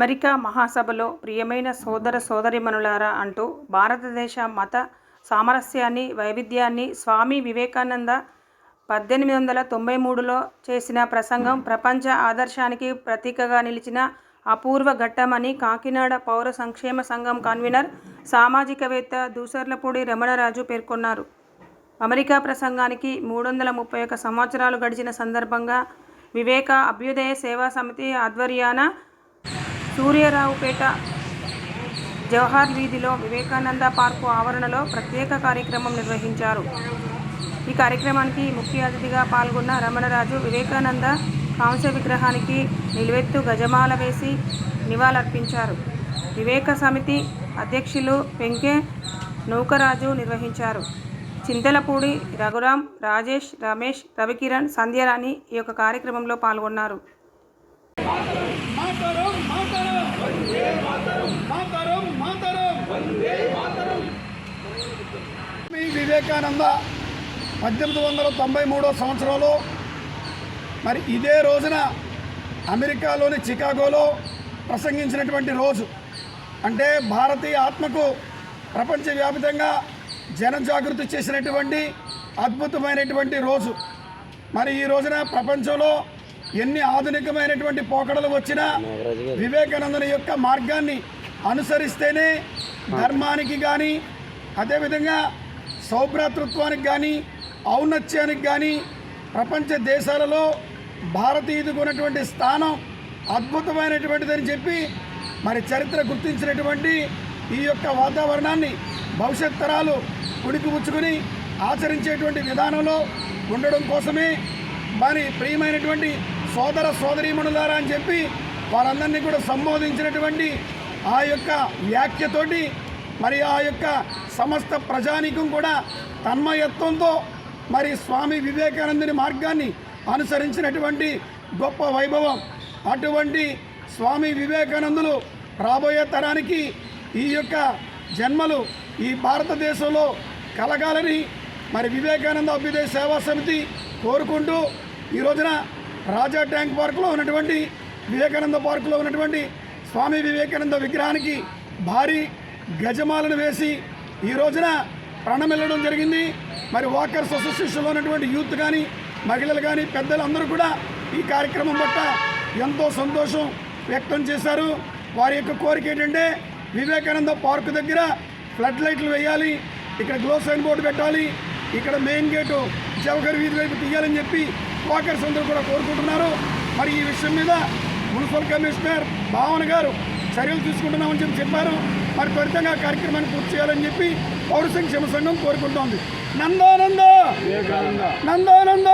America మహాసభలో ప్రియమైన సోదర సోదరిమనులారా అంటూ భారతదేశ మత సామరస్యాన్ని వైవిధ్యాన్ని స్వామి వివేకానంద పద్దెనిమిది వందల తొంభై మూడులో చేసిన ప్రసంగం ప్రపంచ ఆదర్శానికి ప్రతీకగా నిలిచిన అపూర్వ ఘట్టమని కాకినాడ పౌర సంక్షేమ సంఘం కన్వీనర్ సామాజికవేత్త దూసర్లపూడి రమణరాజు పేర్కొన్నారు. అమెరికా ప్రసంగానికి మూడు వందల ముప్పై ఒక్క సంవత్సరాలు గడిచిన సందర్భంగా వివేక అభ్యుదయ సేవా సమితి ఆధ్వర్యాన సూర్యరావుపేట జవహర్ వీధిలో వివేకానంద పార్కు ఆవరణలో ప్రత్యేక కార్యక్రమం నిర్వహించారు. ఈ కార్యక్రమానికి ముఖ్య అతిథిగా పాల్గొన్న రమణరాజు వివేకానంద కాంస్య విగ్రహానికి నిలువెత్తు గజమాల వేసి నివాళులర్పించారు. వివేక సమితి అధ్యక్షులు వెంకే నౌకరాజు నిర్వహించారు. చింతలపూడి రఘురాం రాజేష్ రమేష్ రవికిరణ్ సంధ్యరాణి ఈ యొక్క కార్యక్రమంలో పాల్గొన్నారు. వివేకానంద పద్దెనిమిది వందల తొంభై మూడో సంవత్సరంలో మరి ఇదే రోజున అమెరికాలోని చికాగోలో ప్రసంగించినటువంటి రోజు. అంటే భారతీయ ఆత్మకు ప్రపంచవ్యాప్తంగా జనజాగృతి చేసినటువంటి అద్భుతమైనటువంటి రోజు. మరి ఈ రోజున ప్రపంచంలో ఎన్ని ఆధునికమైనటువంటి పోకడలు వచ్చినా వివేకానందుని యొక్క మార్గాన్ని అనుసరిస్తేనే ధర్మానికి కానీ అదేవిధంగా సౌభ్రాతృత్వానికి కానీ ఔన్నత్యానికి కానీ ప్రపంచ దేశాలలో భారతీయులకు ఉన్నటువంటి స్థానం అద్భుతమైనటువంటిదని చెప్పి మరి చరిత్ర గుర్తించినటువంటి ఈ యొక్క వాతావరణాన్ని భవిష్యత్ తరాలు పుణికిపుచ్చుకుని ఆచరించేటువంటి విధానంలో ఉండడం కోసమే మరి ప్రియమైనటువంటి సోదర సోదరీమణులారా అని చెప్పి వారందరినీ కూడా సంబోధించినటువంటి ఆ యొక్క వ్యాఖ్యతోటి మరి ఆ యొక్క సమస్త ప్రజానీకం కూడా తన్మయత్వంతో మరి స్వామి వివేకానందుని మార్గాన్ని అనుసరించినటువంటి గొప్ప వైభవం. అటువంటి స్వామి వివేకానందులు రాబోయే తరానికి ఈ యొక్క జన్మలు ఈ భారతదేశంలో కలగాలని మరి వివేకానంద అభ్యుదయ సేవా సమితి కోరుకుంటూ ఈ రోజున రాజా ట్యాంక్ పార్కులో ఉన్నటువంటి వివేకానంద పార్కులో ఉన్నటువంటి స్వామి వివేకానంద విగ్రహానికి భారీ గజమాలను వేసి ఈ రోజున ప్రణమిల్లడం జరిగింది. మరి వాకర్స్ అసోసియేషన్లో ఉన్నటువంటి యూత్ కానీ మహిళలు కానీ పెద్దలు అందరూ కూడా ఈ కార్యక్రమం పట్ల ఎంతో సంతోషం వ్యక్తం చేశారు. వారి యొక్క కోరిక ఏంటంటే వివేకానంద పార్క్ దగ్గర ఫ్లడ్ లైట్లు వేయాలి. ఇక్కడ గ్లో సైన్ బోర్డు పెట్టాలి. ఇక్కడ మెయిన్ గేటు జవహర్ వీధి వైపు తీయాలని చెప్పి వాకర్స్ అందరూ కూడా కోరుకుంటున్నారు. మరి ఈ విషయం మీద మున్సిపల్ కమిషనర్ భావన గారు చర్యలు తీసుకుంటున్నామని చెప్పి చెప్పారు. మరి త్వరితంగా కార్యక్రమాన్ని పూర్తి చేయాలని చెప్పి పౌర సంక్షేమ సంఘం కోరుకుంటోంది. నందానంద! నందానంద!